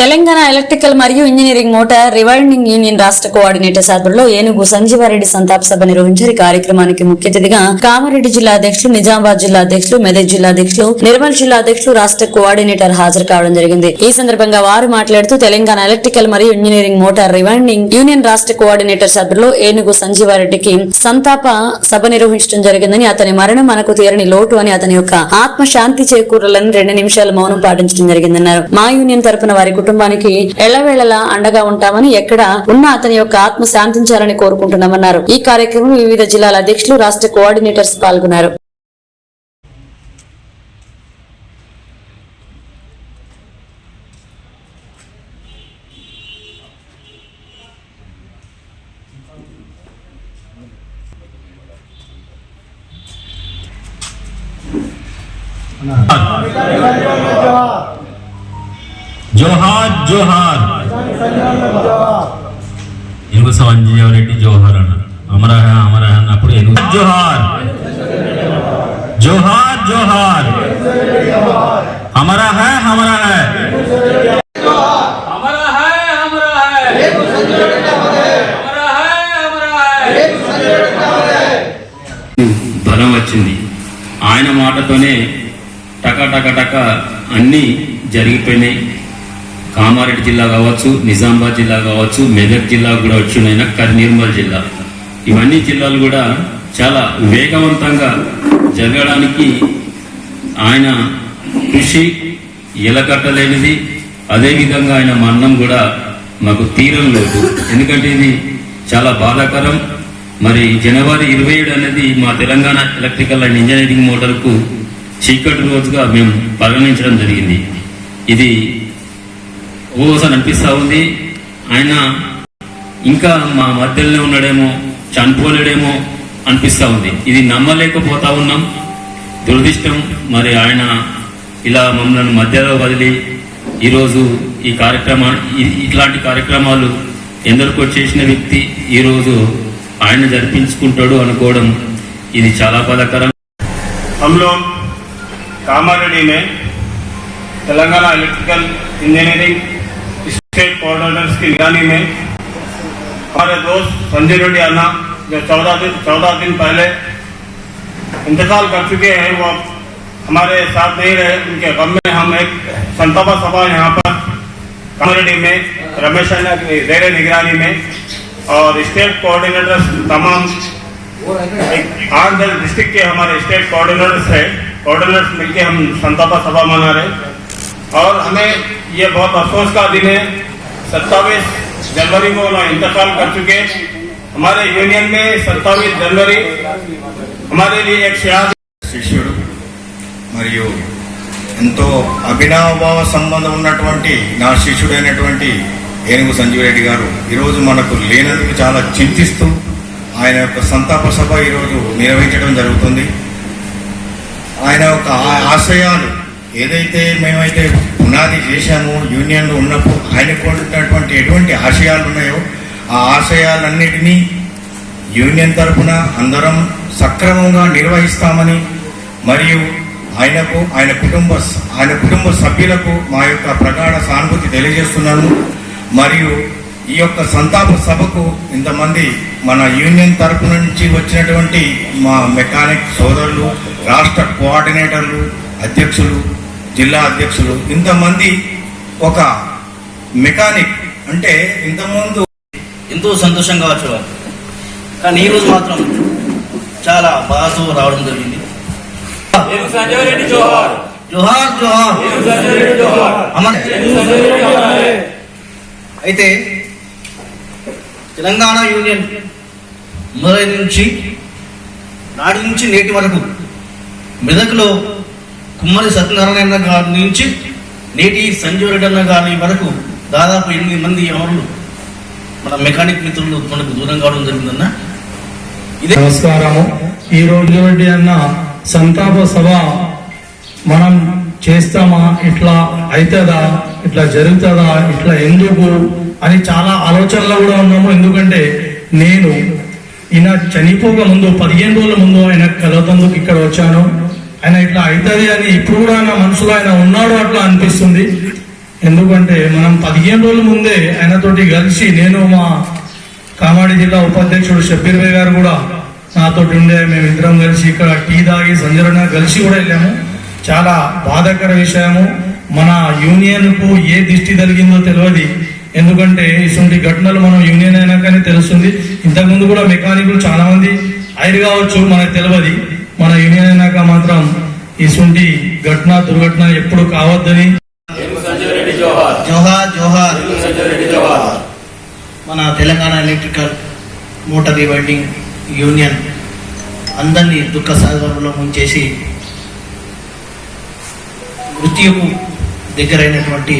Telangana electrical మరియు engineering motor rewinding union రాష్ట్ర coordinator ఆధ్వర్యంలో ఏనుగు సంజీవారెడ్డి సంతాప సభ నిర్వహించారు. ఈ కార్యక్రమానికి ముఖ్య అతిథిగా కామారెడ్డి జిల్లా అధ్యక్షులు నిజామాబాద్ జిల్లా అధ్యక్షులు మెదక్ జిల్లా అధ్యక్షులు నిర్మల్ జిల్లా అధ్యక్షులు రాష్ట్ర కోఆర్డినేటర్ హాజరు కావడం జరిగింది. ఈ సందర్భంగా వారు మాట్లాడుతూ తెలంగాణ ఎలక్ట్రికల్ మరియు ఇంజనీరింగ్ మోటార్ రివైండింగ్ యూనియన్ రాష్ట్ర కోఆర్డినేటర్ సభ్యులు ఏనుగు సంజీవారెడ్డికి సంతాప సభ నిర్వహించడం జరిగిందని అతని మరణం మనకు తీరని లోటు అని అతని యొక్క ఆత్మ శాంతి చేకూరాలని రెండు నిమిషాలు మౌనం పాటించడం జరిగిందన్నారు. మా యూనియన్ తరపున వారి కుటుంబానికి ఎల్లవేళలా అండగా ఉంటామని ఎక్కడ ఉన్న అతని యొక్క ఆత్మ శాంతించాలని కోరుకుంటున్నామన్నారు. ఈ కార్యక్రమం వివిధ జిల్లాల అధ్యక్షులు రాష్ట్ర కోఆర్డినేటర్స్ పాల్గొన్నారు. జోహార్ జోహార్. ఎనుగు సంజీవ రెడ్డి జోహార్ అన్నారు అమరహ అమరహ అన్నప్పుడు ఎనుగు జోహార్. జోహార్ జోహార్. అమరహ అమరహ. బలం వచ్చింది. ఆయన మాటతోనే టక టక టక అన్నీ జరిగిపోయినాయి. కామారెడ్డి జిల్లా కావచ్చు నిజామాబాద్ జిల్లా కావచ్చు మెదక్ జిల్లా కూడా వచ్చినాయి కర్ నిర్మల్ జిల్లా. ఇవన్నీ జిల్లాలు కూడా చాలా వేగవంతంగా జరగడానికి ఆయన కృషి ఎలకట్టలేనిది. అదేవిధంగా ఆయన మరణం కూడా మాకు తీరం లేదు ఎందుకంటే ఇది చాలా బాధాకరం. మరి జనవరి ఇరవై ఏడు అనేది మా తెలంగాణ ఎలక్ట్రికల్ అండ్ ఇంజనీరింగ్ మోటార్కు చీకటి రోజుగా మేము పరిగణించడం జరిగింది. ఇది ఓసారి అనిపిస్తూ ఉంది ఆయన ఇంకా మా మధ్యలోనే ఉన్నాడేమో చనిపోలేడేమో అనిపిస్తూ ఉంది ఇది నమ్మలేకపోతా ఉన్నాం దురదృష్టం మరి ఆయన ఇలా మమ్మల్ని మధ్యలో వదిలి ఈరోజు ఈ కార్యక్రమా ఇ- ఇట్లాంటి కార్యక్రమాలు ఎందరికో చేసిన వ్యక్తి ఈరోజు ఆయన జరిపించుకుంటాడు అనుకోవడం ఇది చాలా బాధాకరం हम लोग कामारेड्डी में Telangana electrical engineering state coordinators की निगरानी में हमारे दोस्त संजय रेड्डी अन्ना जो चौदह दिन चौदह दिन पहले इंतकाल कर चुके हैं, वो हमारे साथ नहीं रहे। उनके गम में हम एक संतापा सभा यहाँ पर कामारेड्डी में, रमेश अन्ना की निगरानी में। और स्टेट कोऑर्डिनेटर्स तमाम आठ दस डिस्ट्रिक्ट के हमारे स्टेट कोऑर्डिनेटर्स है। कोऑर्डिनेटर्स मिलके हम संतापा सभा मना रहे और हमें ये बहुत अफसोस का दिन है सत्ताईस जनवरी को उन्होंने इंतकाल कर चुके हमारे यूनियन में सत्ताईस जनवरी हमारे लिए एक सियासी శిష్యుడు మరియు ఎంతో అభినవభావ సంబంధం ఉన్నటువంటి నా శిష్యుడైనటువంటి ఏనుగు సంజీవరెడ్డి గారు ఈరోజు మనకు లేనందుకు చాలా చింతిస్తూ ఆయన యొక్క సంతాప సభ ఈరోజు నిర్వహించడం జరుగుతుంది ఆయన యొక్క ఆ- ఆశయాలు ఏదైతే మేమైతే పునాది చేశామో యూనియన్లో ఉన్నప్పుడు ఆయన కోరుతున్నటువంటి ఎటువంటి ఆశయాలు ఉన్నాయో ఆ ఆశయాలన్నిటినీ యూనియన్ తరఫున అందరం సక్రమంగా నిర్వహిస్తామని మరియు ఆయనకు ఆయన కుటుంబ ఆయన కుటుంబ సభ్యులకు మా యొక్క ప్రగాఢ సానుభూతి తెలియజేస్తున్నాను. మరియు ఈ యొక్క సంతాప సభకు ఇంతమంది మన యూనియన్ తరపు నుంచి వచ్చినటువంటి మా మెకానిక్ సోదరులు రాష్ట్ర కోఆర్డినేటర్లు అధ్యక్షులు జిల్లా అధ్యక్షులు. ఇంతమంది ఒక మెకానిక్ అంటే ఇంతకుముందు ఎంతో సంతోషంగా వచ్చేవారు కానీ ఈ రోజు మాత్రం చాలా బాధ రావడం జరిగింది. అయితే తెలంగాణ యూనియన్ మొదటి నుంచి నాటి నుంచి నేటి వరకు మెదక్లో కుమ్మరి సత్యనారాయణ గారి నుంచి నేటి సంజీవ్ గారి వరకు దాదాపు ఎనిమిది మంది అమరులు మన మెకానిక్ మిత్రులు మనకు దూరం కావడం జరిగిందన్న. ఇదే నమస్కారము. ఈ రోజు రెడ్డి అన్న సంతాప సభ మనం చేస్తామా? ఇట్లా అవుతుందా ఇట్లా జరుగుతుందా? ఇట్లా ఎందుకు? అని చాలా ఆలోచనలో కూడా ఉన్నాము. ఎందుకంటే నేను ఈయన చనిపోక ముందు పదిహేను రోజుల ముందు ఆయన కలవతందుకు ఇక్కడ వచ్చాను. ఆయన ఇట్లా అవుతుంది అని ఇప్పుడు కూడా నా మనసులో ఆయన ఉన్నాడు అట్లా అనిపిస్తుంది. ఎందుకంటే మనం పదిహేను రోజుల ముందే ఆయనతోటి కలిసి నేను మా కామారెడ్డి జిల్లా ఉపాధ్యక్షుడు షబ్బీర్ భాయ్ గారు కూడా నాతో ఉండే మేము ఇద్దరం కలిసి ఇక్కడ టీ తాగి సంజరణ కలిసి కూడా వెళ్ళాము. చాలా బాధాకర విషయము. మన యూనియన్కు ఏ దిష్టి కలిగిందో తెలియదు. ఎందుకంటే ఇటువంటి ఘటనలు మనం యూనియన్ అయినాకనే తెలుస్తుంది. ఇంతకుముందు కూడా మెకానికులు చాలామంది ఐరు కావచ్చు మనకు తెలియదు. మన యూనియన్ అయినాక మాత్రం ఇటువంటి ఘటన దుర్ఘటన ఎప్పుడు కావద్దని ఏనుగు సంజీవ్ రెడ్డి జోహార్ జోహార్ జోహార్ ఏనుగు సంజీవ్ రెడ్డి జోహార్ మన Telangana electrical motor rewinding union అందరినీ దుఃఖ సాగరంలో ముంచేసి మృత్యుకు దగ్గరైనటువంటి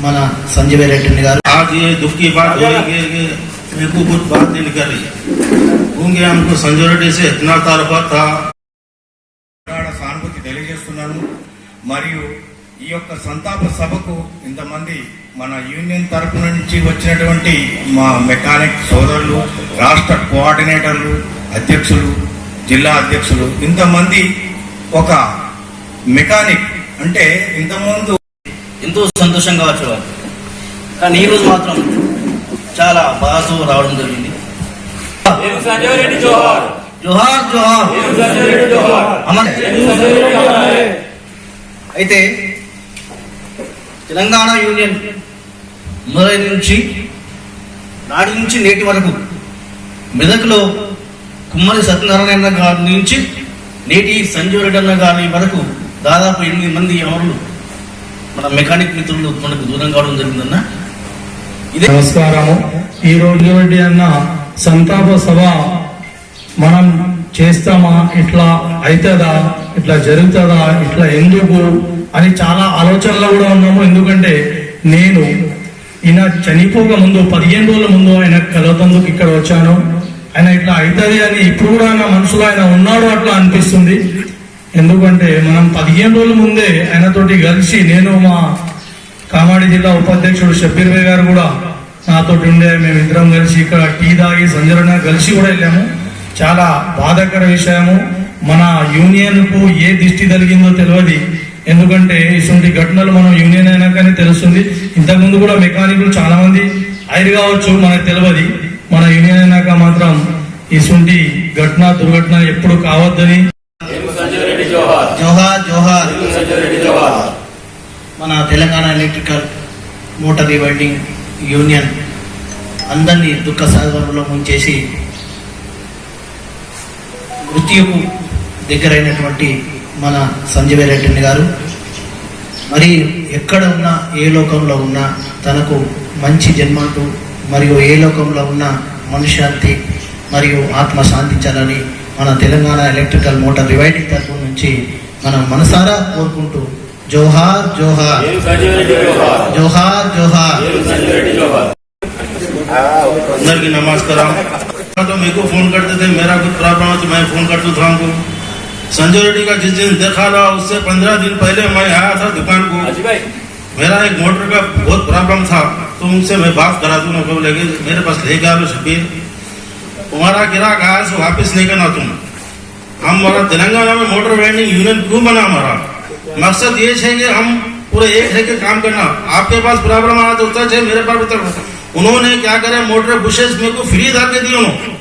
మన సంజయ్ రెడ్డి గారు आज ये दुख की बात हुई कि कि मेरे को कुछ बात नहीं निकल रही क्योंकि हमको संजय रेड्डी से इतना ताल्लुका था మరియు ఈ యొక్క సంతాప సభకు ఇంతమంది మన యూనియన్ తరపు నుంచి వచ్చినటువంటి మా మెకానిక్ సోదరులు రాష్ట్ర కోఆర్డినేటర్లు అధ్యక్షులు జిల్లా అధ్యక్షులు ఇంతమంది ఒక మెకానిక్ అంటే ఇంతకుముందు ఎంతో సంతోషంగా వచ్చేవారు కానీ ఈరోజు మాత్రం చాలా బాధతో రావడం జరిగింది. జోహార్ జోహార్. జోహార్ ఏనుగు అయితే తెలంగాణ యూనియన్ మొదటి నుంచి నాటి నుంచి నేటి వరకు మెదక్లో కుమ్మరి సత్యనారాయణ గారి నుంచి నేటి సంజీవ్ రెడ్డి అన్న గారి వరకు దాదాపు ఎనిమిది మంది అమరులు మన మెకానిక్ మిత్రులు మనకు దూరం కావడం జరిగిందన్న. ఇదే నమస్కారము. ఈ రోజు రెడ్డి అన్న సంతాప సభ మనం చేస్తామా? ఇట్లా అవుతుందా ఇట్లా జరుగుతుందా? ఇట్లా ఎందుకు? అని చాలా ఆలోచనలో కూడా ఉన్నాము. ఎందుకంటే నేను ఈయన చనిపోక ముందు పదిహేను రోజుల ముందు ఆయన కలవతందుకు ఇక్కడ వచ్చాను. ఆయన ఇట్లా అవుతుంది అని ఇప్పుడు కూడా నా మనసులో ఆయన ఉన్నాడు అట్లా అనిపిస్తుంది. ఎందుకంటే మనం పదిహేను రోజుల ముందే ఆయనతోటి కలిసి నేను మా కామాడి జిల్లా ఉపాధ్యక్షుడు షబ్బీర్ భాయ్ గారు కూడా నాతోటి ఉండే మేము ఇద్దరం కలిసి ఇక్కడ టీ తాగి సంజరణ కలిసి కూడా వెళ్ళాము. చాలా బాధాకర విషయము. మన యూనియన్కు ఏ దిష్టి తగిలిందో తెలియదు ఎందుకంటే ఇటువంటి ఘటనలు మనం యూనియన్ అయినాకనే తెలుస్తుంది. ఇంతకుముందు కూడా మెకానికులు చాలా మంది ఐరు కావచ్చు మనకు తెలియదు మన యూనియన్ అయినాక మాత్రం ఇటువంటి ఘటన దుర్ఘటన ఎప్పుడు కావద్దని. జోహార్ జోహార్. మన Telangana electrical motor rewinding union అందరినీ దుఃఖ సాగరంలో ముంచేసి మృత్యుకు దగ్గరైనటువంటి మన సంజయ్ రెడ్డి గారు. మరి ఎక్కడ ఉన్నా ఏ లోకంలో ఉన్నా తనకు మంచి జన్మంటూ మరియు ఏ లోకంలో ఉన్న మనుశాంతి మరియు ఆత్మ శాంతించాలని మన తెలంగాణ ఎలక్ట్రికల్ మోటార్ రివైండింగ్ తరఫు నుంచి మనం మనసారా కోరుకుంటూ జోహార్ జోహార్. సంజీవ్ జోహార్. జోహార్ జోహార్. ఏనుగు तो मेरे को फ़ोन करते थे मेरा कुछ प्रॉब्लम तो मैं फ़ोन करता था उनको। संजय रेड्डी का जिस दिन देखा था उससे पंद्रह दिन पहले मैं आया था दुकान को। मेरा एक मोटर का बहुत प्रॉब्लम था तो उनसे मैं बात करा दूँ मैं लेके मेरे पास ले गया तो शबीर तुम्हारा ग्राहक आया तो सो वापिस लेकर ना तुम। हम हमारा तेलंगाना में मोटर वेंडिंग यूनियन क्यों बना हमारा? मकसद ये है कि हम पूरे एक है के काम करना। आपके पास प्रॉब्लम आना तो उतर चाहिए मेरे पास भी उतर उन्होंने क्या करे, मोटर बुशेस मेरे को फ्री डाल के दिए उन्होंने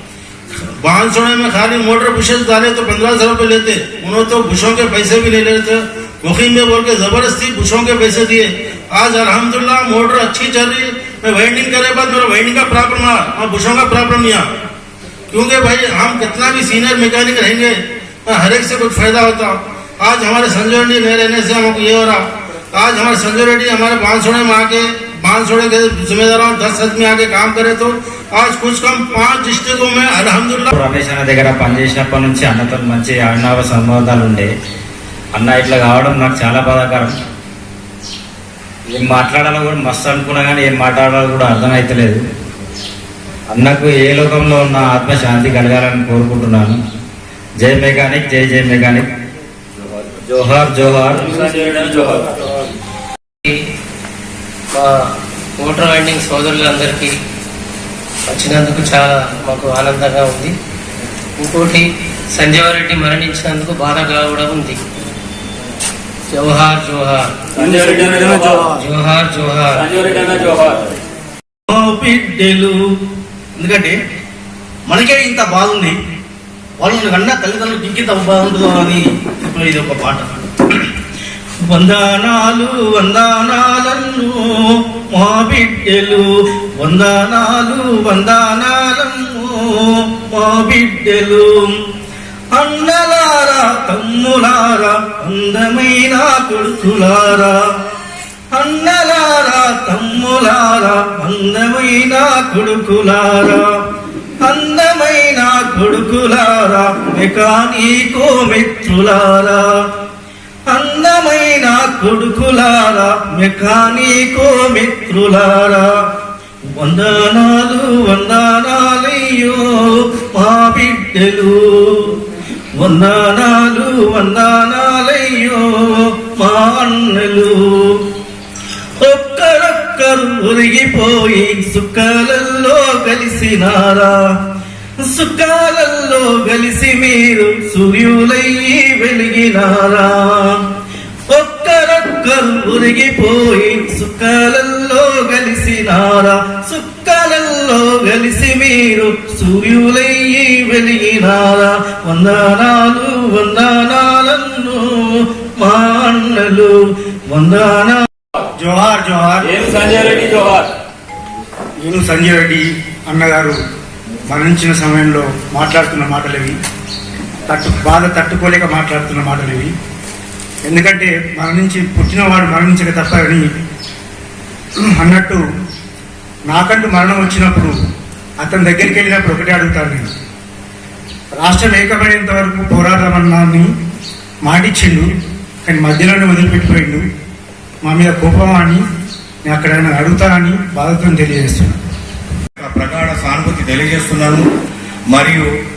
बाँध सोने में खाली मोटर बुशेस डाले तो पंद्रह सौ रुपये लेते। उन्होंने तो बुशों के पैसे भी ले लेते मुखिम में बोल के ज़बरदस्ती बुशों के पैसे दिए। आज अल्हम्दुलिल्लाह मोटर अच्छी चल रही मैं वेल्डिंग करे बाद मेरा वाइंडिंग का प्रॉब्लम आया और बुशों का प्रॉब्लम नहीं आ। क्योंकि भाई, हम कितना भी सीनियर मैकेनिक रहेंगे हर एक से कुछ फ़ायदा होता। आज हमारे संजय रेड्डी नहीं रहने से हमको ये हो रहा। आज हमारे संजय रेड्डी हमारे बांसोड़े में आके बांसोड़े के जिम्मेदारों दस आदमी आके काम करे तो आज कुछ कम पांच डिस्ट्रिक्टों में अल्हम्दुलिल्लाह రమేష్ అన్న దగ్గర పనిచేసినప్పటి నుంచి అన్నతో మంచి అవినావ సంబంధాలు ఉండే అన్న ఇట్లా కావడం నాకు చాలా బాధాకరం ఏం మాట్లాడాలో కూడా మస్తు అనుకున్నా కానీ ఏం మాట్లాడాలో కూడా అర్థమైతలేదు అన్నకు ఏ లోకంలో ఉన్న ఆత్మ శాంతి కలగాలని కోరుకుంటున్నాను జై మెకానిక్ జై జై మెకానిక్ జోహార్ జోహార్ ఏనుగు సంజీవ్ రెడ్డి జోహార్ మా మోటార్ వైండింగ్ సోదరులందరికీ వచ్చినందుకు చాలా మాకు ఆనందంగా ఉంది. ఇంకోటి సంజీవ రెడ్డి మరణించినందుకు బాధగా కూడా ఉంది. జోహార్ జోహార్ జోహార్ జోహార్ బిడ్డలు. ఎందుకంటే మనకే ఇంత బాధ ఉంది వాళ్ళని కన్నా తల్లిదండ్రులు ఇంకింత బాధ ఉంటుందో అని ఇప్పుడు ఇది ఒక పాట. వందనాలు వందనాలను మా బిడ్డలు వందనాలు వందనాలను మా బిడ్డలు. అన్నలారా తమ్ములారా అందమైన కొడుకులారా. అన్నలారా తమ్ములారా అందమైన కొడుకులారా. అందమైన కొడుకులారా మెకానీకో మిత్రులారా. అందమైన కొడుకులారా మెకానికో మిత్రులారా. వందనాలు వందనాలయ్యో మా బిడ్డలు. వందనాలు వందనాలయ్యో మా అన్నలు. ఒక్కరొక్కరు ఉరిగిపోయి సుఖాలలో కలిసినారా. సుఖాలల్లో కలిసి మీరు సూర్యులయ్యి వెలిగినారా. ఒక్కరొక్కరు ఒరిగిపోయి సుఖాలలో కలిసినారా సుఖాలలో కలిసి మీరు సూర్యులయ్యి వెలిగినారా? వందనాలు వందనాలను మా అన్నలు. వందనా జోహార్ జోహార్. ఏను సంజయ్ రెడ్డి జోహార్? నేను సంజయ్ రెడ్డి అన్నగారు మరణించిన సమయంలో మాట్లాడుతున్న మాటలు ఇవి తట్టు బాధ తట్టుకోలేక మాట్లాడుతున్న మాటలు ఇవి ఎందుకంటే మరణించి పుట్టినవాడు మరణించక తప్పని అన్నట్టు నాకంటూ మరణం వచ్చినప్పుడు అతని దగ్గరికి వెళ్ళినప్పుడు ఒకటే అడుగుతాను నేను. రాష్ట్రం ఏకమైనంత వరకు పోరాడమన్నాన్ని మాటిచ్చిండు కానీ మధ్యలోనే వదిలిపెట్టిపోయిండు. మా మీద కోపం అని నేను అక్కడ ఆయన అడుగుతానని బాధతో తెలియజేస్తున్నాను. ప్రగాఢ సానుభూతి తెలియజేస్తున్నాను. మరియు